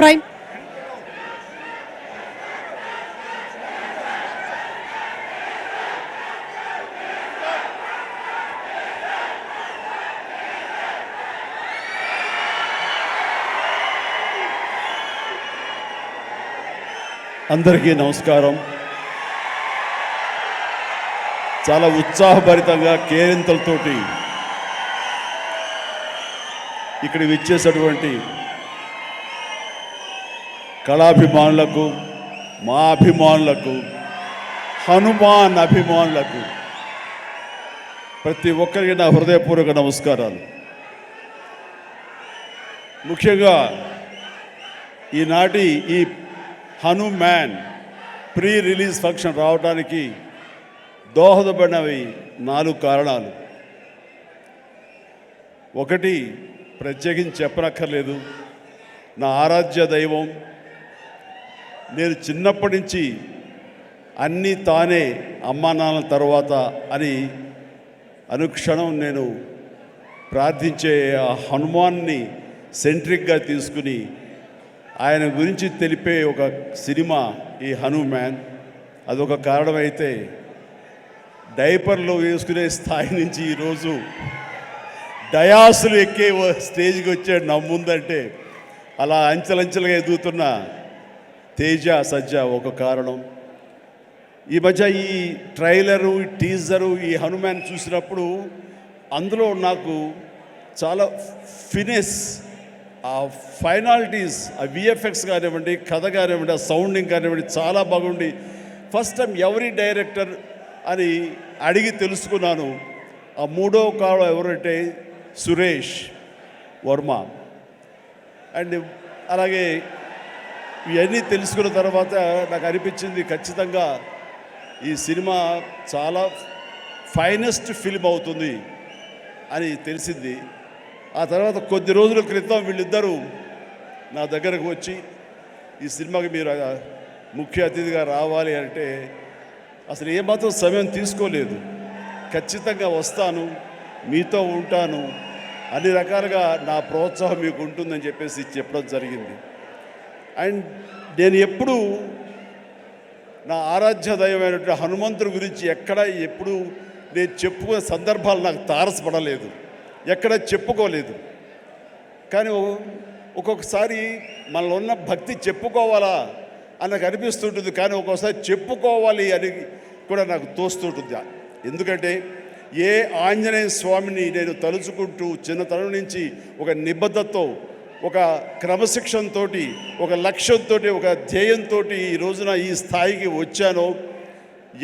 Prime. అందరికీ నమస్కారం. చాలా ఉత్సాహభరితంగా కేరింతలతోటి ఇక్కడ విచ్చేసినటువంటి కళాభిమానులకు మా అభిమానులకు హనుమాన్ అభిమానులకు ప్రతి ఒక్కరికి నా హృదయపూర్వక నమస్కారాలు. ముఖ్యంగా ఈనాటి ఈ హనుమాన్ ప్రీ రిలీజ్ ఫంక్షన్ రావడానికి దోహదపడినవి నాలుగు కారణాలు. ఒకటి ప్రత్యేకించి చెప్పనక్కర్లేదు. నా ఆరాధ్య దైవం నేను చిన్నప్పటి నుంచి అన్నీ తానే అమ్మా నాన్న తర్వాత అని అనుక్షణం నేను ప్రార్థించే ఆ హనుమాన్ని సెంట్రిక్గా తీసుకుని ఆయన గురించి తెలిపే ఒక సినిమా ఈ హనుమాన్. అదొక కారణమైతే డైపర్లో వేసుకునే స్థాయి నుంచి ఈరోజు డయాసులు ఎక్కే స్టేజ్కి వచ్చాడు నమ్ముందంటే అలా అంచెలంచెలుగా ఎదుగుతున్న తేజ సజ్జ ఒక కారణం. ఈ మధ్య ఈ ట్రైలరు ఈ టీజరు ఈ హనుమాన్ చూసినప్పుడు అందులో నాకు చాలా ఫినెస్ ఆ ఫైనాలిటీస్ ఆ విఎఫ్ఎక్స్ కానివ్వండి కథ కానివ్వండి ఆ సౌండింగ్ కానివ్వండి చాలా బాగుండి. ఫస్ట్ టైం ఎవరి డైరెక్టర్ అని అడిగి తెలుసుకున్నాను. ఆ మూడో కాలం ఎవరంటే సురేష్ వర్మ. అండ్ అలాగే ఇవన్నీ తెలుసుకున్న తర్వాత నాకు అనిపించింది ఖచ్చితంగా ఈ సినిమా చాలా ఫైనెస్ట్ ఫిల్మ్ అవుతుంది అని తెలిసింది. ఆ తర్వాత కొద్ది రోజుల క్రితం వీళ్ళిద్దరూ నా దగ్గరకు వచ్చి ఈ సినిమాకి మీరు ముఖ్య అతిథిగా రావాలి అంటే అసలు ఏమాత్రం సమయం తీసుకోలేదు. ఖచ్చితంగా వస్తాను మీతో ఉంటాను అన్ని రకాలుగా నా ప్రోత్సాహం మీకు ఉంటుందని చెప్పేసి చెప్పడం జరిగింది. అండ్ నేను ఎప్పుడు నా ఆరాధ్య దైవమైనటువంటి హనుమంతుడి గురించి ఎక్కడ ఎప్పుడు నేను చెప్పుకునే సందర్భాలు నాకు తారసపడలేదు. ఎక్కడ చెప్పుకోలేదు. కానీ ఒక్కొక్కసారి మనలో ఉన్న భక్తి చెప్పుకోవాలా అని నాకు అనిపిస్తుంటుంది. కానీ ఒక్కొక్కసారి చెప్పుకోవాలి అని కూడా నాకు తోస్తుంటుంది. ఎందుకంటే ఏ ఆంజనేయ స్వామిని నేను తలుచుకుంటూ చిన్నతనం నుంచి ఒక నిబద్ధతతో ఒక క్రమశిక్షణతో ఒక లక్ష్యంతో ఒక ధ్యేయంతో ఈ రోజున ఈ స్థాయికి వచ్చానో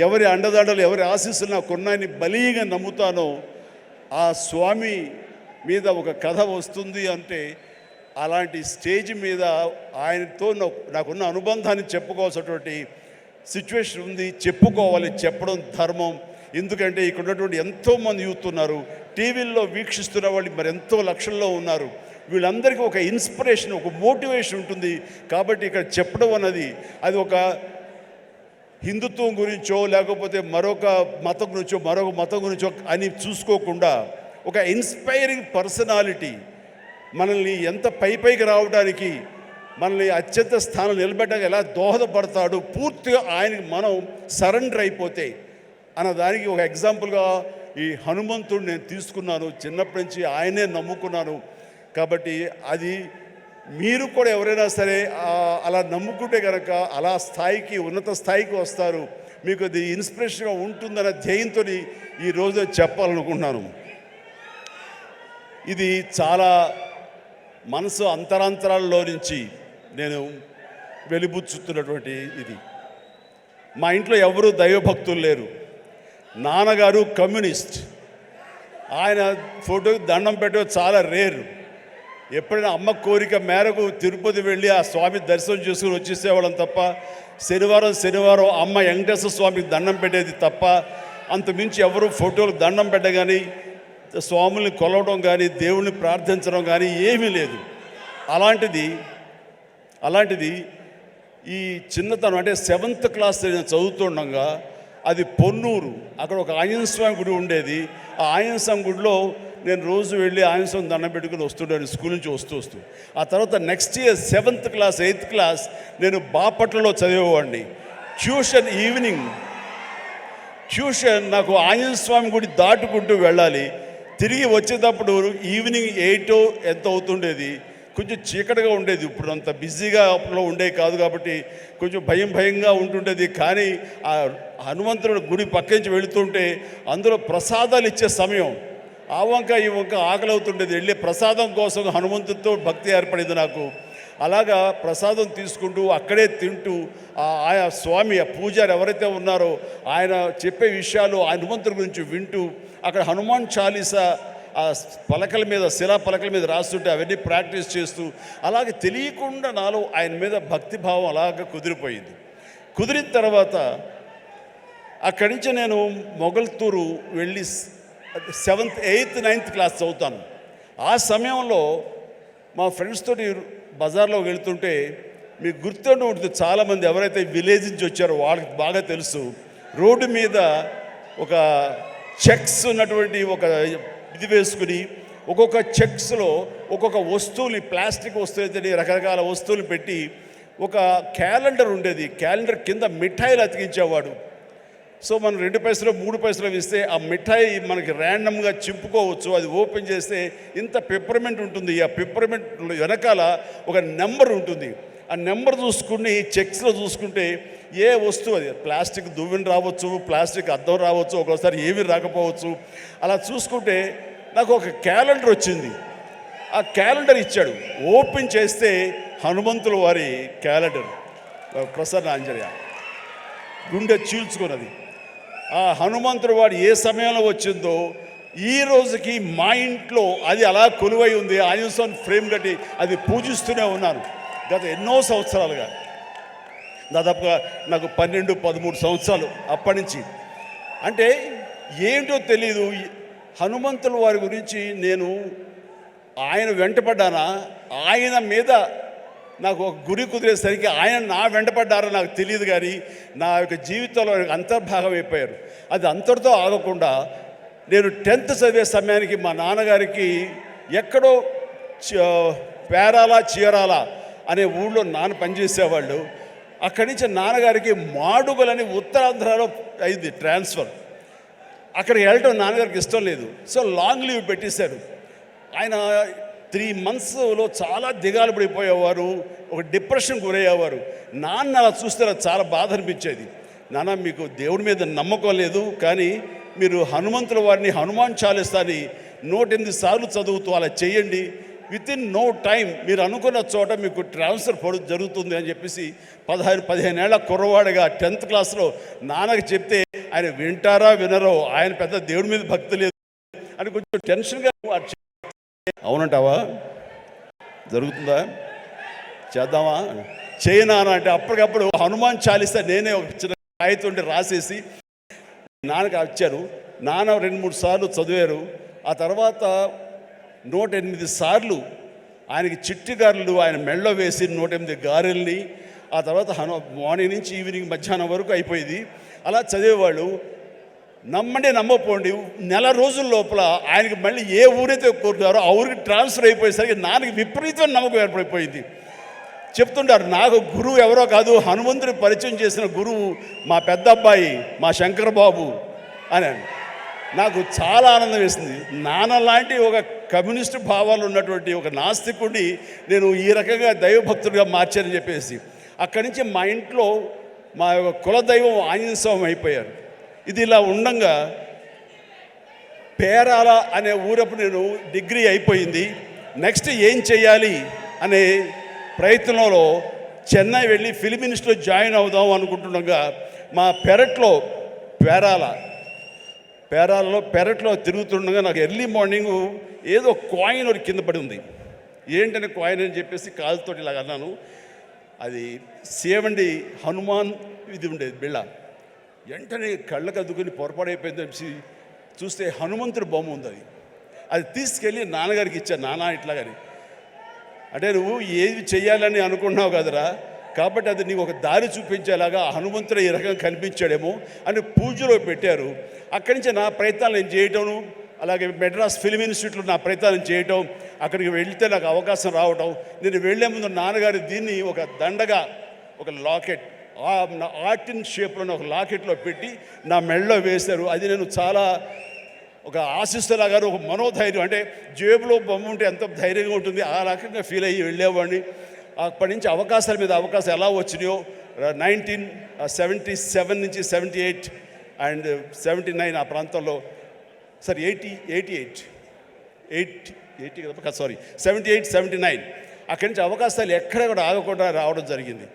ఎవరి అండదండలు ఎవరి ఆశీస్సులు నా కొన్నాయని బలీగా నమ్ముతానో ఆ స్వామి మీద ఒక కథ వస్తుంది అంటే అలాంటి స్టేజ్ మీద ఆయనతో నాకున్న అనుబంధాన్ని చెప్పుకోవాల్సినటువంటి సిచ్యువేషన్ ఉంది. చెప్పుకోవాలి చెప్పడం ధర్మం. ఎందుకంటే ఇక్కడ ఉన్నటువంటి ఎంతోమంది యూత్ ఉన్నారు. టీవీల్లో వీక్షిస్తున్న వాళ్ళు మరి ఎంతో లక్షల్లో ఉన్నారు. వీళ్ళందరికీ ఒక ఇన్స్పిరేషన్ ఒక మోటివేషన్ ఉంటుంది. కాబట్టి ఇక్కడ చెప్పడం అన్నది అది ఒక హిందుత్వం గురించో లేకపోతే మరొక మతం గురించో మరొక మతం గురించో అని చూసుకోకుండా ఒక ఇన్స్పైరింగ్ పర్సనాలిటీ మనల్ని ఎంత పై పైకి రావడానికి మనల్ని అత్యంత స్థానం నిలబెట్టడానికి ఎలా దోహదపడతాడు పూర్తిగా ఆయనకి మనం సరెండర్ అయిపోతే అన్న దానికి ఒక ఎగ్జాంపుల్గా ఈ హనుమంతుడు నేను తీసుకున్నాను. చిన్నప్పటి నుంచి ఆయనే నమ్ముకున్నాను. కాబట్టి అది మీరు కూడా ఎవరైనా సరే అలా నమ్ముకుంటే కనుక అలా స్థాయికి ఉన్నత స్థాయికి వస్తారు. మీకు అది ఇన్స్పిరేషన్గా ఉంటుందన్న ధ్యేయంతో ఈ రోజు చెప్పాలనుకుంటున్నాను. ఇది చాలా మనసు అంతరాంతరాల్లో నుంచి నేను వెలిబుచ్చుతున్నటువంటి ఇది. మా ఇంట్లో ఎవరు దైవభక్తులు లేరు. నాన్నగారు కమ్యూనిస్ట్. ఆయన ఫోటోకి దండం పెట్టడం చాలా రేరు. ఎప్పుడైనా అమ్మ కోరిక మేరకు తిరుపతి వెళ్ళి ఆ స్వామి దర్శనం చేసుకుని వచ్చేసేవాళ్ళం తప్ప శనివారం శనివారం అమ్మ వెంకటేశ్వర స్వామికి దండం పెట్టేది తప్ప అంత మించి ఎవరు ఫోటోలు దండం పెట్టగాని స్వాముల్ని కొలవడం కానీ దేవుణ్ణి ప్రార్థించడం కానీ ఏమీ లేదు. అలాంటిది అలాంటిది ఈ చిన్నతనం అంటే సెవెంత్ క్లాస్ నేను చదువుతుండగా అది పొన్నూరు అక్కడ ఒక ఆంజనేయ స్వామి గుడి ఉండేది. ఆ ఆంజనేయ స్వామి గుడిలో నేను రోజు వెళ్ళి ఆయన దండం పెట్టుకుని వస్తుంటాను స్కూల్ నుంచి వస్తూ వస్తూ. ఆ తర్వాత next year seventh class eighth class నేను బాపట్లలో చదివేవాడిని. ట్యూషన్ ఈవినింగ్ ట్యూషన్ నాకు ఆంజనేయ స్వామి గుడి దాటుకుంటూ వెళ్ళాలి. తిరిగి వచ్చేటప్పుడు ఈవినింగ్ ఎయిట్ ఎంత అవుతుండేది? కొంచెం చీకటిగా ఉండేది. ఇప్పుడు అంత బిజీగా అప్పుడు ఉండే కాదు కాబట్టి కొంచెం భయం భయంగా ఉంటుండేది. కానీ ఆ హనుమంతుడు గుడి పక్క నుంచి వెళుతుంటే అందులో ప్రసాదాలు ఇచ్చే సమయం. ఆ వంక ఈ వంక ఆకలి అవుతుండేది వెళ్ళి ప్రసాదం కోసం హనుమంతుడితో భక్తి ఏర్పడింది నాకు. అలాగా ప్రసాదం తీసుకుంటూ అక్కడే తింటూ ఆ ఆయా స్వామి ఆ పూజారు ఎవరైతే ఉన్నారో ఆయన చెప్పే విషయాలు హనుమంతుడి గురించి వింటూ అక్కడ హనుమాన్ చాలీసా ఆ పలకల మీద శిలా పలకల మీద రాస్తుంటే అవన్నీ ప్రాక్టీస్ చేస్తూ అలాగే తెలియకుండా నాలో ఆయన మీద భక్తిభావం అలాగ కుదిరిపోయింది. కుదిరిన తర్వాత అక్కడి నుంచి నేను మొగల్తూరు వెళ్ళి సెవెంత్ ఎయిత్ నైన్త్ క్లాస్ చదువుతాను ఆ సమయంలో మా ఫ్రెండ్స్ తోటి బజార్లో వెళ్తుంటే మీకు గుర్తుండి ఉంటుంది చాలామంది ఎవరైతే విలేజ్ నుంచి వచ్చారో వాళ్ళకి బాగా తెలుసు. రోడ్డు మీద ఒక చెక్స్ ఉన్నటువంటి ఒక ఇది వేసుకుని ఒక్కొక్క చెక్స్లో ఒక్కొక్క వస్తువులు ప్లాస్టిక్ వస్తువులు రకరకాల వస్తువులు పెట్టి ఒక క్యాలెండర్ ఉండేది. క్యాలెండర్ కింద మిఠాయిలు అతికించేవాడు. సో మనం రెండు పైసలు మూడు పైసలు ఇస్తే ఆ మిఠాయి మనకి ర్యాండమ్గా చింపుకోవచ్చు. అది ఓపెన్ చేస్తే ఇంత పెప్పర్మెంట్ ఉంటుంది. ఆ పెప్పర్మెంట్ వెనకాల ఒక నెంబర్ ఉంటుంది. ఆ నెంబర్ చూసుకుని చెక్స్లో చూసుకుంటే ఏ వస్తువు అది? ప్లాస్టిక్ దువ్వెన రావచ్చు ప్లాస్టిక్ అద్దం రావచ్చు ఒక్కోసారి ఏవి రాకపోవచ్చు. అలా చూసుకుంటే నాకు ఒక క్యాలెండర్ వచ్చింది. ఆ క్యాలెండర్ ఇచ్చాడు. ఓపెన్ చేస్తే హనుమంతుల వారి క్యాలెండర్. ప్రసన్న ఆంజనేయ. గుండె చీల్చుకున్నది. ఆ హనుమంతుడు వాడు ఏ సమయంలో వచ్చిందో ఈ రోజుకి మా ఇంట్లో అది అలా కొలువై ఉంది. ఆంజనేయ ఫ్రేమ్ కట్టి అది పూజిస్తూనే ఉన్నాను. గత ఎన్నో సంవత్సరాలుగా. దాదాపుగా నాకు పన్నెండు పదమూడు సంవత్సరాలు అప్పటి నుంచి. అంటే ఏంటో తెలీదు. హనుమంతుల వారి గురించి నేను ఆయన వెంటపడ్డానా? ఆయన మీద నాకు ఒక గురి కుదిరేసరికి ఆయన నా వెంటపడ్డారో నాకు తెలియదు కానీ నా యొక్క జీవితంలో అంతర్భాగం అయిపోయారు. అది అంతటితో ఆగకుండా నేను టెన్త్ చదివే సమయానికి మా నాన్నగారికి ఎక్కడో పేరాలా చీరాలా చీరాల అనే ఊళ్ళో నాన్న పనిచేసేవాళ్ళు. అక్కడి నుంచి నాన్నగారికి మాడుగులని ఉత్తరాంధ్రలో అయింది ట్రాన్స్ఫర్. అక్కడికి వెళ్ళటం నాన్నగారికి ఇష్టం లేదు. సో లాంగ్ లీవ్ పెట్టేశారు. ఆయన త్రీ మంత్స్లో చాలా దిగాలు పడిపోయేవారు ఒక డిప్రెషన్ గురయ్యేవారు. నాన్న అలా చూస్తే చాలా బాధ అనిపించేది. నాన్న మీకు దేవుడి మీద నమ్మకం లేదు కానీ మీరు హనుమంతుల వారిని హనుమాన్ చాలిస్తాని నూట ఎనిమిది సార్లు చదువుతూ అలా చేయండి. విత్ ఇన్ నో టైం మీరు అనుకున్న చోట మీకు ట్రాన్స్ఫర్ పడు జరుగుతుంది అని చెప్పేసి పదహారు పదిహేను ఏళ్ళ కుర్రవాడిగా టెన్త్ క్లాస్లో నాన్నకి చెప్తే ఆయన వింటారా వినరో ఆయన పెద్ద దేవుడి మీద భక్తి లేదు అని కొంచెం టెన్షన్గా అవునంటావా? జరుగుతుందా? చేద్దామా? చేయనా అంటే అప్పటికప్పుడు హనుమాన్ చాలిస్తే నేనే ఒక చిన్న కాగితం రాసేసి నాన్నకి వచ్చారు నాన్న రెండు మూడు సార్లు చదివారు. ఆ తర్వాత నూట ఎనిమిది సార్లు ఆయనకి చిట్టి గారెలు ఆయన మెళ్ళ వేసి నూట ఎనిమిది గారెల్ని ఆ తర్వాత హను మార్నింగ్ నుంచి ఈవినింగ్ మధ్యాహ్నం వరకు అయిపోయింది. అలా చదివేవాళ్ళు. నమ్మండి నమ్మపోండి నెల రోజుల లోపల ఆయనకి మళ్ళీ ఏ ఊరైతే కోరుతారో ఆ ఊరికి ట్రాన్స్ఫర్ అయిపోయేసరికి నాన్నకి విపరీతమైన నమ్మకం ఏర్పడిపోయింది. చెప్తుంటారు నాకు గురువు ఎవరో కాదు హనుమంతుడి పరిచయం చేసిన గురువు మా పెద్ద అబ్బాయి మా శంకర్ బాబు అని నాకు చాలా ఆనందం వేసింది. నాన్న లాంటి ఒక కమ్యూనిస్టు భావాలు ఉన్నటువంటి ఒక నాస్తికుడిని నేను ఈ రకంగా దైవభక్తుడిగా మార్చానని చెప్పేసి అక్కడి నుంచి మా ఇంట్లో మా యొక్క కులదైవం ఆంజనేయ స్వామి అయిపోయారు. ఇది ఇలా ఉండగా పేరాల అనే ఊరపు నేను డిగ్రీ అయిపోయింది. నెక్స్ట్ ఏం చేయాలి అనే ప్రయత్నంలో చెన్నై వెళ్ళి ఫిలిం ఇన్స్టిట్యూట్ జాయిన్ అవుదాం అనుకుంటుండగా మా పెరట్లో పేరాల పేరాలలో పెరట్లో తిరుగుతుండగా నాకు ఎర్లీ మార్నింగ్ ఏదో కాయిన్ ఒకటి కింద పడి ఉంది. ఏంటనే కాయిన్ అని చెప్పేసి కాలుతోటి ఇలాగ అన్నాను. అది సేవండి హనుమాన్ ఇది ఉండేది బిళ్ళ. వెంటనే కళ్ళకు అద్దుకుని పొరపాడైపోయింది చెప్పి చూస్తే హనుమంతుడి బొమ్మ ఉంది అది. అది తీసుకెళ్ళి నాన్నగారికి ఇచ్చా నాన్న కానీ అంటే నువ్వు ఏది చేయాలని అనుకున్నావు కదరా? కాబట్టి అది నీకు ఒక దారి చూపించేలాగా హనుమంతుడు ఈ రకంగా కనిపించాడేమో అని పూజలో పెట్టారు. అక్కడి నుంచి నా ప్రయత్నాలు నేను చేయటం అలాగే మెడ్రాస్ ఫిల్మ్ ఇన్స్టిట్యూట్లో నా ప్రయత్నం చేయటం అక్కడికి వెళ్తే నాకు అవకాశం రావటం నేను వెళ్ళే ముందు నాన్నగారు దీన్ని ఒక దండగా ఒక లాకెట్ నా ఆర్టిన్ షేప్లో ఒక లాకెట్లో పెట్టి నా మెడలో వేశారు. అది నేను చాలా ఒక ఆశిస్తులాగాను ఒక మనోధైర్యం. అంటే జేబులో బొమ్మ ఉంటే ఎంత ధైర్యంగా ఉంటుంది ఆ రకంగా ఫీల్ అయ్యి వెళ్ళేవాడిని. అప్పటి నుంచి అవకాశాల మీద అవకాశం ఎలా వచ్చినాయో నైన్టీన్ సెవెంటీ సెవెన్ నుంచి seventy eight and seventy nine ఆ ప్రాంతంలో sir eighty eighty eight eight eighty కదా sorry seventy eight seventy nine అక్కడి నుంచి అవకాశాలు ఎక్కడ కూడా ఆగకుండా రావడం జరిగింది.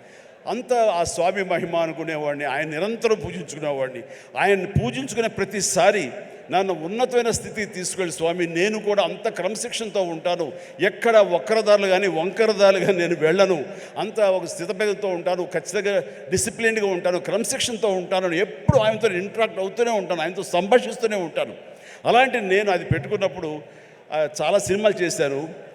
అంత ఆ స్వామి మహిమ అనుకునేవాడిని ఆయన నిరంతరం పూజించుకునేవాడిని. ఆయన పూజించుకునే ప్రతిసారి నన్ను ఉన్నతమైన స్థితికి తీసుకెళ్ళి స్వామి నేను కూడా అంత క్రమశిక్షణతో ఉంటాను. ఎక్కడ ఒక్కరదారులు కానీ వంకరదారులు కానీ నేను వెళ్ళను. అంత ఒక స్థితభేదంతో ఉంటాను. ఖచ్చితంగా డిసిప్లిన్గా ఉంటాను. క్రమశిక్షణతో ఉంటాను. ఎప్పుడు ఆయనతో ఇంటరాక్ట్ అవుతూనే ఉంటాను. ఆయనతో సంభాషిస్తూనే ఉంటాను. అలాంటి నేను అది పెట్టుకున్నప్పుడు చాలా సినిమాలు చేశాను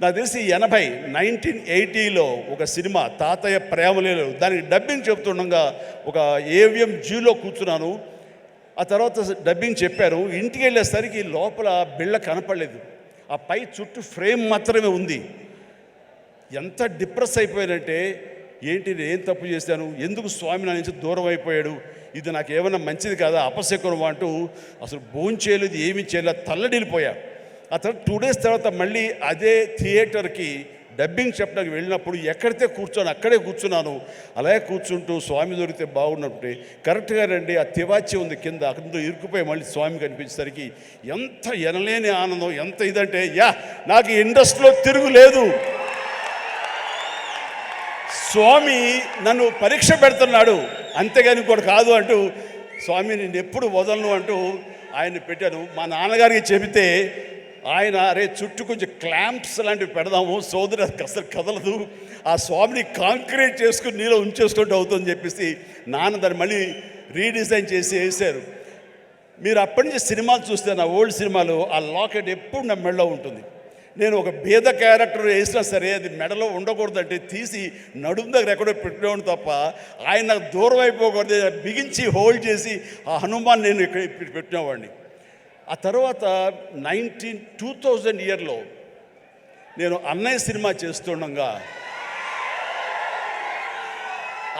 నాకు తెలిసి ఎనభై నైన్టీన్ ఎయిటీలో ఒక సినిమా తాతయ్య ప్రేమలేలు దానికి డబ్బింగ్ చెప్తుండగా ఒక ఏవిఎం జూలో కూర్చున్నాను. ఆ తర్వాత డబ్బింగ్ చెప్పారు ఇంటికి వెళ్ళేసరికి లోపల బిళ్ళ కనపడలేదు. ఆ పై చుట్టూ ఫ్రేమ్ మాత్రమే ఉంది. ఎంత డిప్రెస్ అయిపోయానంటే ఏంటి నేను ఏం తప్పు చేశాను? ఎందుకు స్వామి నా నుంచి దూరం అయిపోయాడు? ఇది నాకు ఏమైనా మంచిది కాదా? అపశకునం అంటూ అసలు భోజనం చేయలేదు ఏమీ చేయలేదు తల్లడిల్లిపోయా. ఆ తర్వాత టూ డేస్ తర్వాత మళ్ళీ అదే థియేటర్కి డబ్బింగ్ చెప్పడానికి వెళ్ళినప్పుడు ఎక్కడితే కూర్చొని అక్కడే కూర్చున్నాను. అలాగే కూర్చుంటూ స్వామి దొరికితే బాగున్నప్పుడు కరెక్ట్గా రండి ఆ తివాచి ఉంది కింద అక్కడ ఇరుక్కుపోయి మళ్ళీ స్వామి కనిపించేసరికి ఎంత ఎనలేని ఆనందం ఎంత ఇదంటే యా నాకు ఇండస్ట్రీలో తిరుగులేదు స్వామి నన్ను పరీక్ష పెడుతున్నాడు అంతేగాని ఇంకోటి కాదు అంటూ స్వామి నేను ఎప్పుడు వదలను అంటూ ఆయన్ని పెట్టాను. మా నాన్నగారికి చెబితే ఆయన అరే చుట్టూ కొంచెం క్లాంప్స్ లాంటివి పెడదాము సోదరు అసలు కదలదు. ఆ స్వామిని కాంక్రీట్ చేసుకుని నీలో ఉంచేసుకుంటూ అవుతుందని చెప్పేసి నాన్న దాన్ని మళ్ళీ రీడిజైన్ చేసి వేశారు. మీరు అప్పటి నుంచి సినిమాలు చూస్తే నా ఓల్డ్ సినిమాలు ఆ లాకెట్ ఎప్పుడు నా మెడలో ఉంటుంది. నేను ఒక భేద క్యారెక్టర్ వేసినా సరే అది మెడలో ఉండకూడదంటే తీసి నడుము దగ్గర ఎక్కడో పెట్టేవాడు తప్ప ఆయన నాకు దూరం అయిపోకూడదు బిగించి హోల్డ్ చేసి ఆ హనుమాన్ నేను ఇక్కడ పెట్టినవాడిని. ఆ తర్వాత నైన్టీన్ టూ థౌజండ్ ఇయర్లో నేను అన్నయ్య సినిమా చేస్తుండగా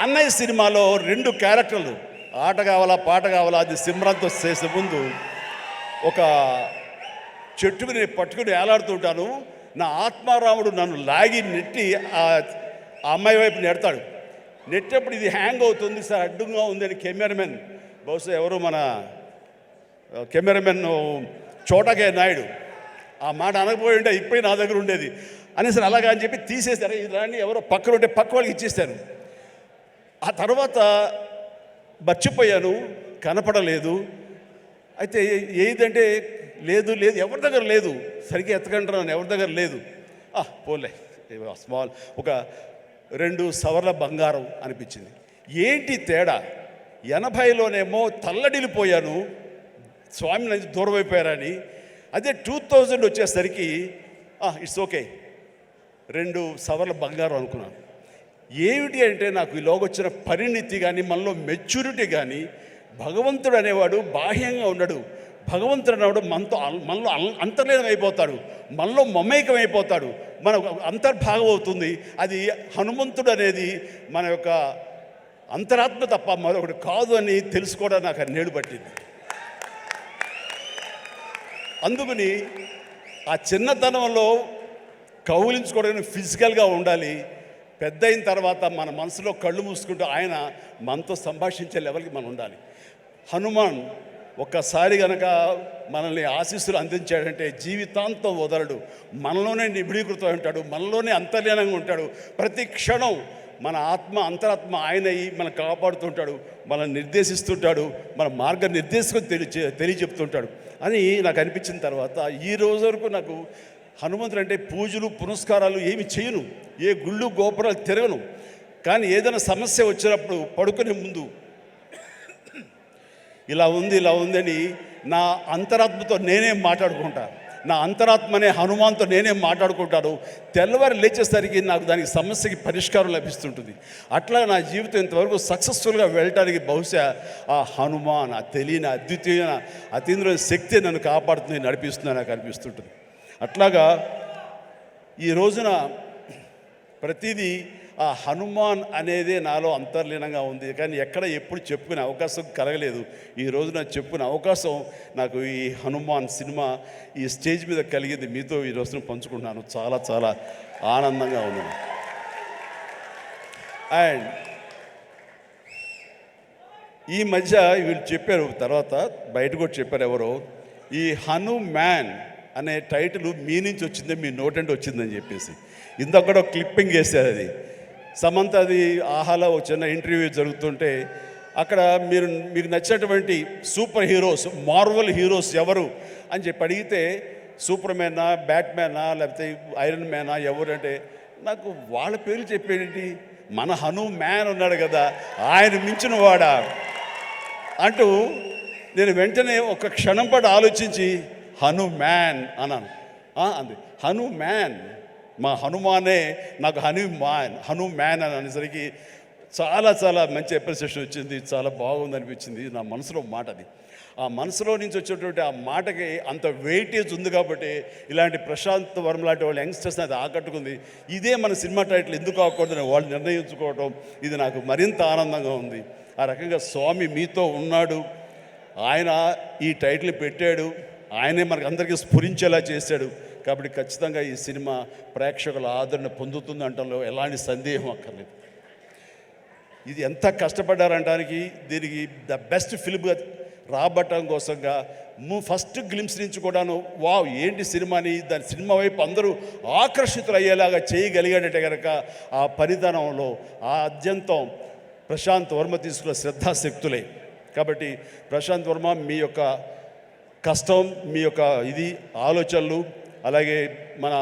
అన్నయ్య సినిమాలో రెండు క్యారెక్టర్లు ఆట కావాలా పాట కావాలా అది సిమ్రంతో చేసే ముందు ఒక చెట్టు మీద పట్టుకుని ఏలాడుతుంటాను నా ఆత్మారాముడు నన్ను లాగి నెట్టి ఆ అమ్మాయి వైపు నెడతాడు. నెట్టేప్పుడు ఇది హ్యాంగ్ అవుతుంది సార్ అడ్డుగా ఉందని కెమెరామెన్ బహుశా ఎవరు మన కెమెరామెన్ చోటకే నాయుడు. ఆ మాట అనకపోయి ఉంటే ఇప్పుడే నా దగ్గర ఉండేది. అనేసి అలాగా అని చెప్పి తీసేశారు ఇది ఎవరో పక్కన ఉంటే పక్క వాళ్ళకి ఇచ్చేస్తాను ఆ తర్వాత మర్చిపోయాను కనపడలేదు. అయితే ఏదంటే లేదు లేదు ఎవరి దగ్గర లేదు సరిగ్గా ఎత్తకంటున్నాను ఎవరి దగ్గర లేదు. ఆ పోలే స్మాల్ ఒక రెండు సవర్ల బంగారం అనిపించింది. ఏంటి తేడా? ఎనభైలోనేమో తల్లడిల్లిపోయాను స్వామి నుంచి దూరం అయిపోయారని అదే టూ థౌజండ్ వచ్చేసరికి ఇట్స్ ఓకే. రెండు సవర్ల బంగారం అనుకున్నాను ఏమిటి అంటే నాకు ఈ లోగొచ్చిన పరిణితి కానీ మనలో మెచ్యూరిటీ కానీ భగవంతుడు అనేవాడు బాహ్యంగా ఉండడు. భగవంతుడు అనేవాడు మనతో మనలో అంతర్లీనం అయిపోతాడు. మనలో మమేకం అయిపోతాడు. మన అంతర్భాగం అవుతుంది. అది హనుమంతుడు అనేది మన యొక్క అంతరాత్మ తప్ప మరొకటి కాదు అని తెలుసుకోవడం నాకు నేడు పట్టింది. అందుకని ఆ చిన్నతనంలో కౌలించుకోవడానికి ఫిజికల్గా ఉండాలి. పెద్ద అయిన తర్వాత మన మనసులో కళ్ళు మూసుకుంటూ ఆయన మనతో సంభాషించే లెవెల్కి మనం ఉండాలి. హనుమాన్ ఒక్కసారి గనక మనల్ని ఆశీస్సులు అందించాడంటే జీవితాంతం వదలడు. మనలోనే నిబిడీకృతం ఉంటాడు. మనలోనే అంతర్లీనంగా ఉంటాడు. ప్రతి క్షణం మన ఆత్మ అంతరాత్మ ఆయన అయి మనం కాపాడుతుంటాడు. మనల్ని నిర్దేశిస్తుంటాడు. మన మార్గ నిర్దేశకం తెలియ తెలియజెప్తుంటాడు. అని నాకు అనిపించిన తర్వాత ఈ రోజు వరకు నాకు హనుమంతుడు అంటే పూజలు పునస్కారాలు ఏమి చేయను. ఏ గుళ్ళు గోపురాలు తిరగను. కానీ ఏదైనా సమస్య వచ్చినప్పుడు పడుకునే ముందు ఇలా ఉంది ఇలా ఉందని నా అంతరాత్మతో నేనే మాట్లాడుకుంటాను నా అంతరాత్మనే హనుమాన్తో నేనేం మాట్లాడుకుంటాను? తెల్లవారు లేచేసరికి నాకు దానికి సమస్యకి పరిష్కారం లభిస్తుంటుంది. అట్లా నా జీవితం ఇంతవరకు సక్సెస్ఫుల్గా వెళ్ళటానికి బహుశా ఆ హనుమాన్ ఆ తెలియని అద్వితీయమైన అతీంద్రమైన శక్తి నన్ను కాపాడుతుంది నడిపిస్తుంది నాకు అనిపిస్తుంటుంది. అట్లాగా ఈ రోజున ప్రతిదీ ఆ హనుమాన్ అనేది నాలో అంతర్లీనంగా ఉంది. కానీ ఎక్కడ ఎప్పుడు చెప్పుకునే అవకాశం కలగలేదు. ఈ రోజు నాకు చెప్పుకునే అవకాశం నాకు ఈ హనుమాన్ సినిమా ఈ స్టేజ్ మీద కలిగింది. మీతో ఈ రోజున పంచుకుంటున్నాను. చాలా చాలా ఆనందంగా ఉంది. అండ్ ఈ మధ్య వీళ్ళు చెప్పారు తర్వాత బయట కూడా చెప్పారు ఎవరో ఈ హనుమాన్ అనే టైటిల్ మీ నుంచి వచ్చిందే మీ నోటెంట్ వచ్చిందని చెప్పేసి. ఇందాక కూడా క్లిప్పింగ్ వేశారు అది. సమంత అది ఆహాలో ఒక చిన్న ఇంటర్వ్యూ జరుగుతుంటే అక్కడ మీరు మీకు నచ్చినటువంటి సూపర్ హీరోస్ మార్వల్ హీరోస్ ఎవరు అని చెప్పి అడిగితే సూపర్ మ్యానా బ్యాట్మ్యానా లేకపోతే ఐరన్ మ్యానా ఎవరు అంటే నాకు వాళ్ళ పేర్లు చెప్పేటి మన హను మ్యాన్ ఉన్నాడు కదా ఆయన మించిన వాడా? అంటూ నేను వెంటనే ఒక క్షణం పాటు ఆలోచించి హను మ్యాన్ అన్నాను. అంది హను మ్యాన్ మా హనుమానే నాకు హను మ్యాన్ హను మ్యాన్ అని అనేసరికి చాలా చాలా మంచి అప్రిసియేషన్ వచ్చింది. చాలా బాగుంది అనిపించింది. నా మనసులో మాట అది. ఆ మనసులో నుంచి వచ్చేటువంటి ఆ మాటకి అంత వెయిటేజ్ ఉంది కాబట్టి ఇలాంటి ప్రశాంత్ వర్మ లాంటి వాళ్ళ యంగ్స్టర్స్ని అది ఆకట్టుకుంది. ఇదే మన సినిమా టైటిల్ ఎందుకు కాకూడదని వాళ్ళు నిర్ణయించుకోవటం ఇది నాకు మరింత ఆనందంగా ఉంది. ఆ రకంగా స్వామి మీతో ఉన్నాడు. ఆయన ఈ టైటిల్ పెట్టాడు. ఆయనే మనకు అందరికీ స్ఫురించేలా చేశాడు. కాబట్టి ఖచ్చితంగా ఈ సినిమా ప్రేక్షకుల ఆదరణ పొందుతుంది అంటంలో ఎలాంటి సందేహం అక్కర్లేదు. ఇది ఎంత కష్టపడ్డారంటానికి దీనికి ద బెస్ట్ ఫిల్మ్గా రాబట్టడం కోసంగా ఫస్ట్ గ్లిమ్స్ నుంచి కూడాను వావ్ ఏంటి సినిమాని? దాని సినిమా వైపు అందరూ ఆకర్షితులు అయ్యేలాగా చేయగలిగాడంటే కనుక ఆ పరిధానంలో ఆ అత్యంతం ప్రశాంత్ వర్మ తీసుకున్న శ్రద్ధాశక్తులే. కాబట్టి ప్రశాంత్ వర్మ మీ యొక్క కష్టం మీ యొక్క ఇది ఆలోచనలు అలాగే మన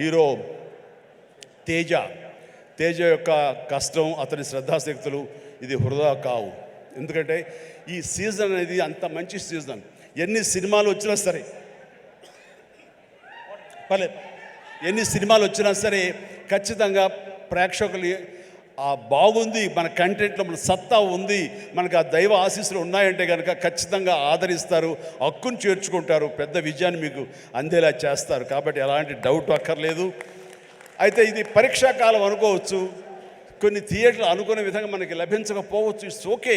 హీరో తేజ. తేజ యొక్క కష్టం అతని శ్రద్ధాశక్తులు ఇది హృదయ కావు. ఎందుకంటే ఈ సీజన్ అనేది అంత మంచి సీజన్. ఎన్ని సినిమాలు వచ్చినా సరే పర్లేదు. ఎన్ని సినిమాలు వచ్చినా సరే ఖచ్చితంగా ప్రేక్షకులు ఆ బాగుంది మన కంటెంట్లో మన సత్తా ఉంది మనకు ఆ దైవ ఆశీస్సులు ఉన్నాయంటే కనుక ఖచ్చితంగా ఆదరిస్తారు హక్కును చేర్చుకుంటారు పెద్ద విజయాన్ని మీకు అందేలా చేస్తారు. కాబట్టి ఎలాంటి డౌట్ అక్కర్లేదు. అయితే ఇది పరీక్షా కాలం అనుకోవచ్చు కొన్ని థియేటర్లు అనుకునే విధంగా మనకి లభించకపోవచ్చు ఇట్స్ ఓకే.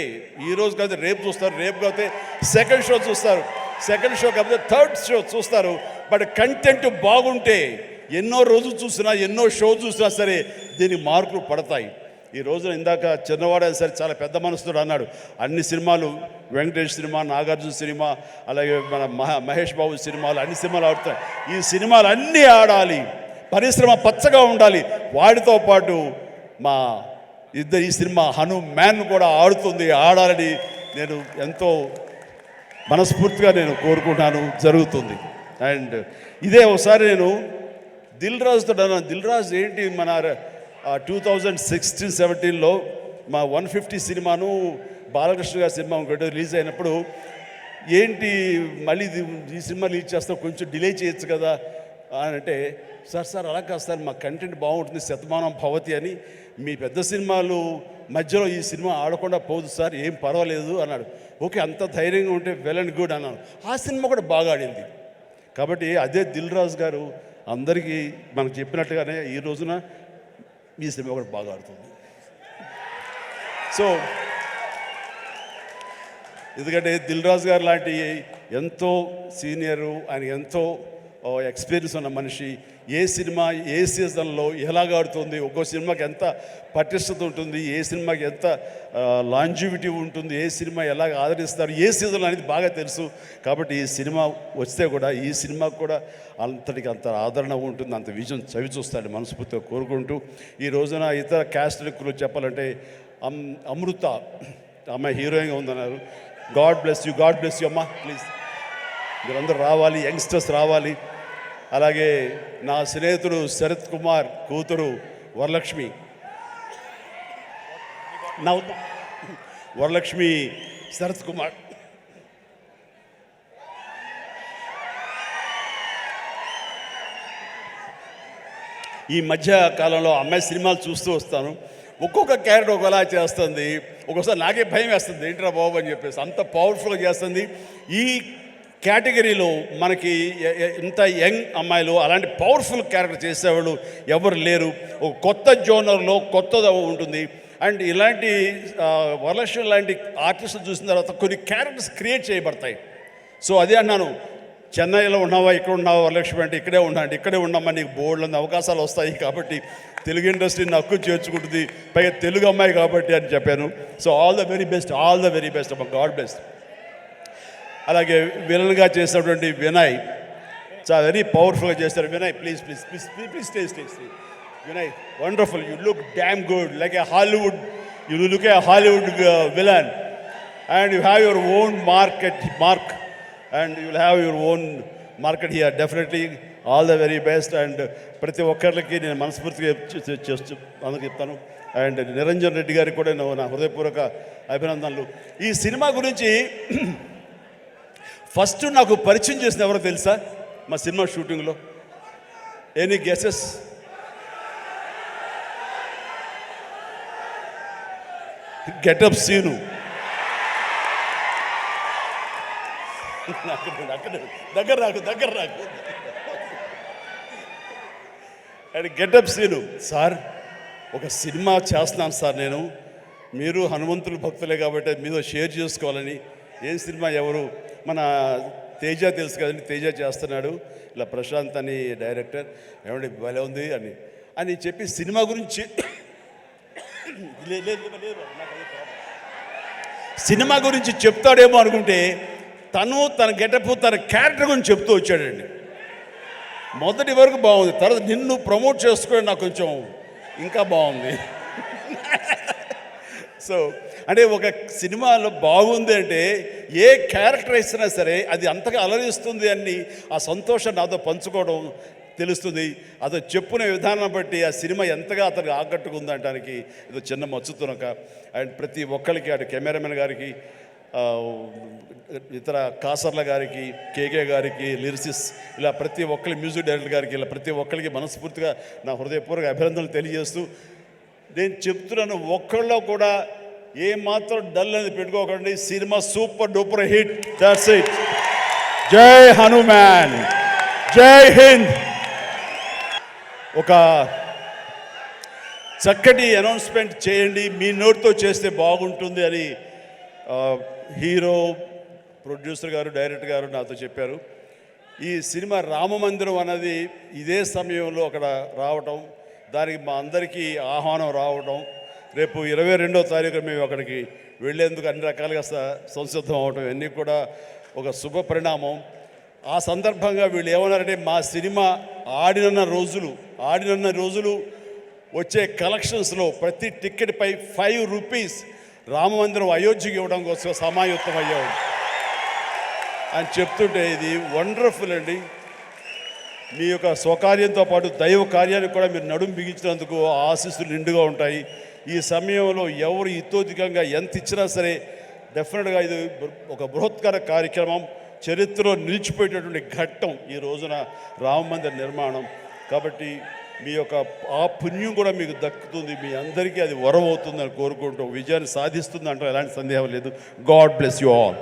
ఈ రోజు కాదు రేపు చూస్తారు రేపు కాకపోతే సెకండ్ షో చూస్తారు. సెకండ్ షో కాకపోతే థర్డ్ షో చూస్తారు. బట్ కంటెంట్ బాగుంటే ఎన్నో రోజులు చూసినా ఎన్నో షో చూసినా సరే దీనికి మార్కులు పడతాయి. ఈ రోజున ఇందాక చిన్నవాడైనా సరే చాలా పెద్ద మనసుతో అన్నాడు. అన్ని సినిమాలు వెంకటేష్ సినిమా నాగార్జున సినిమా అలాగే మన మహేష్ బాబు సినిమాలు అన్ని సినిమాలు ఆడుతాయి ఈ సినిమాలు అన్నీ ఆడాలి. పరిశ్రమ పచ్చగా ఉండాలి. వాడితో పాటు మా ఇద్దరు ఈ సినిమా హను మ్యాన్ కూడా ఆడుతుంది. ఆడాలని నేను ఎంతో మనస్ఫూర్తిగా నేను కోరుకుంటాను. జరుగుతుంది. అండ్ ఇదే ఒకసారి నేను దిల్ రాజుతో అన్నాను. దిల్ రాజు ఏంటి మన టూ థౌజండ్ సిక్స్టీన్ సెవెంటీన్లో మా వన్ ఫిఫ్టీ సినిమాను బాలకృష్ణ గారి సినిమా ఒకటి రిలీజ్ అయినప్పుడు ఏంటి మళ్ళీ ఇది ఈ సినిమా రిలీజ్ చేస్తాం కొంచెం డిలే చేయొచ్చు కదా అని అంటే సార్ సార్ అలా కాదు సార్ మా కంటెంట్ బాగుంటుంది శతమానం భవతి అని మీ పెద్ద సినిమాలు మధ్యలో ఈ సినిమా ఆడకుండా పోదు సార్ ఏం పర్వాలేదు అన్నాడు. ఓకే అంత ధైర్యంగా ఉంటే వెల్ అండ్ గుడ్ అన్నాను. ఆ సినిమా కూడా బాగా ఆడింది. కాబట్టి అదే దిల్ రాజు గారు అందరికీ మనకు చెప్పినట్టుగానే ఈ రోజున మీ సినిమా కూడా బాగా ఆడుతుంది. సో ఎందుకంటే దిల్రాజ్ గారు లాంటి ఎంతో సీనియరు ఆయన ఎంతో ఎక్స్పీరియన్స్ ఉన్న మనిషి ఏ సినిమా ఏ సీజన్లో ఎలాగ ఆడుతుంది ఒక్కో సినిమాకి ఎంత పటిష్టత ఉంటుంది ఏ సినిమాకి ఎంత లాంజివిటీ ఉంటుంది ఏ సినిమా ఎలాగ ఆదరిస్తారు ఏ సీజన్లో అనేది బాగా తెలుసు. కాబట్టి ఈ సినిమా వస్తే కూడా ఈ సినిమాకు కూడా అంతటికి అంత ఆదరణ ఉంటుంది అంత విజయం చవి చూస్తాడు మనస్ఫూర్తిగా కోరుకుంటూ ఈ రోజున ఇతర క్యాస్ట్ గురించి చెప్పాలంటే అమ్ అమృత ఆమె హీరోయిన్గా ఉందన్నారు. God bless you God bless you అమ్మా ప్లీజ్. మీరందరూ రావాలి యంగ్స్టర్స్ రావాలి. అలాగే నా స్నేహితుడు శరత్ కుమార్ కూతురు వరలక్ష్మి. నా వరలక్ష్మి శరత్ కుమార్. ఈ మధ్య కాలంలో అమ్మాయి సినిమాలు చూస్తూ వస్తాను. ఒక్కొక్క క్యారెక్టర్ ఒకలా చేస్తుంది. ఒక్కోసారి నాకే భయం వేస్తుంది. ఏంట్రా బాబు? అని చెప్పేసి అంత పవర్ఫుల్గా చేస్తుంది. ఈ కేటగిరీలో మనకి ఇంత యంగ్ అమ్మాయిలు అలాంటి పవర్ఫుల్ క్యారెక్టర్ చేసేవాళ్ళు ఎవరు లేరు. ఒక కొత్త జోనర్లో కొత్తది ఉంటుంది. అండ్ ఇలాంటి వరలక్ష్మి లాంటి ఆర్టిస్టులు చూసిన తర్వాత కొన్ని క్యారెక్టర్స్ క్రియేట్ చేయబడతాయి. సో అదే అన్నాను చెన్నైలో ఉన్నావా ఇక్కడ ఉన్నావా వరలక్ష్మి అంటే ఇక్కడే ఉన్నాండి ఇక్కడే ఉన్నామా నీకు బోర్డులంది అవకాశాలు వస్తాయి కాబట్టి తెలుగు ఇండస్ట్రీ నక్కు చేర్చుకుంటుంది పైగా తెలుగు అమ్మాయి కాబట్టి అని చెప్పాను. So all the very best all the very best అమ్మ గాడ్ బెస్ట్ అలాగే విలన్గా చేసినటువంటి వినయ్. చాలా వెరీ పవర్ఫుల్గా చేస్తారు Vinay. Please please please please please stay stay stay Vinay wonderful. You look damn good. Like a Hollywood you look a Hollywood uh, villain. And you have your own market mark. And you will have your own market here. Definitely all the very best. And ప్రతి ఒక్కరికి నేను మనస్ఫూర్తిగా చేస్తూ అందుకు చెప్తాను. And Niranjan Reddy గారికి కూడా నా హృదయపూర్వక అభినందనలు. ఈ సినిమా గురించి ఫస్ట్ నాకు పరిచయం చేసిన ఎవరో తెలుసా? మా సినిమా షూటింగ్లో. ఎనీ గెసెస్ గెటప్ సీను దగ్గర రాకు దగ్గర రాకు. అండ్ గెటప్ సీను సార్ ఒక సినిమా చేస్తున్నాను సార్ నేను. మీరు హనుమంతుల భక్తులే కాబట్టి మీతో షేర్ చేసుకోవాలని. ఏం సినిమా ఎవరు? మన తేజ తెలుసు కదండి తేజ చేస్తున్నాడు. ఇలా ప్రశాంత్ అని డైరెక్టర్ ఏమండి భలే ఉంది అని. అని చెప్పి సినిమా గురించి సినిమా గురించి చెప్తాడేమో అనుకుంటే తను తన గెటప్ తన క్యారెక్టర్ గురించి చెప్తూ వచ్చాడండి. మొదటి వరకు బాగుంది తర్వాత నిన్ను ప్రమోట్ చేసుకోవడం నాకు కొంచెం ఇంకా బాగుంది. సో అంటే ఒక సినిమాలో బాగుంది అంటే ఏ క్యారెక్టర్ ఇచ్చినా సరే అది అంతగా అలరిస్తుంది అని ఆ సంతోషం నాతో పంచుకోవడం తెలుస్తుంది. అతను చెప్పున విధానం బట్టి ఆ సినిమా ఎంతగా అతనికి ఆకట్టుకుంది అనడానికి ఇది చిన్న మచ్చుతునక అండ్ ప్రతి ఒక్కరికి అటు కెమెరామెన్ గారికి ఇతర కాసర్ల గారికి కేకే గారికి లిరిసిస్ ఇలా ప్రతి ఒక్కరి మ్యూజిక్ డైరెక్టర్ గారికి ఇలా ప్రతి ఒక్కరికి మనస్ఫూర్తిగా నా హృదయపూర్వక అభినందనలు తెలియజేస్తూ నేను చెప్తున్నాను ఒక్కళ్ళో కూడా ఏమాత్రం డల్ అనేది పెట్టుకోకండి. Cinema super duper hit. That's it Jai Hanuman. Jai Hind. ఒక చక్కటి అనౌన్స్మెంట్ చేయండి. మీ నోటితో చేస్తే బాగుంటుంది అని హీరో ప్రొడ్యూసర్ గారు డైరెక్టర్ గారు నాతో చెప్పారు. ఈ సినిమా రామమందిరం అన్నది ఇదే సమయంలో అక్కడ రావటం దానికి మా అందరికీ ఆహ్వానం రావడం రేపు ఇరవై రెండో తారీఖు మేము అక్కడికి వెళ్ళేందుకు అన్ని రకాలుగా సంసిద్ధం అవటం ఇవన్నీ కూడా ఒక శుభ పరిణామం. ఆ సందర్భంగా వీళ్ళు ఏమన్నారంటే మా సినిమా ఆడినన్న రోజులు ఆడినన్న రోజులు వచ్చే కలెక్షన్స్లో ప్రతి టిక్కెట్పై ఫైవ్ రూపీస్ రామమందిరం అయోధ్యకి ఇవ్వడం కోసం సమాయుత్తం అయ్యాడు అని చెప్తుంటే ఇది వండర్ఫుల్ అండి. మీ యొక్క స్వకార్యంతో పాటు దైవ కార్యానికి కూడా మీరు నడుం బిగించినందుకు ఆ ఆశీస్సులు నిండుగా ఉంటాయి. ఈ సమయంలో ఎవరు ఇతోధికంగా ఎంత ఇచ్చినా సరే డెఫినెట్గా ఇది ఒక బృహత్కర కార్యక్రమం చరిత్రలో నిలిచిపోయేటటువంటి ఘట్టం ఈ రోజున రామ మందిర నిర్మాణం. కాబట్టి మీ యొక్క ఆ పుణ్యం కూడా మీకు దక్కుతుంది మీ అందరికీ అది వరం అవుతుందని కోరుకుంటూ విజయాన్ని సాధిస్తుంది అంటే ఎలాంటి సందేహం లేదు. God bless you all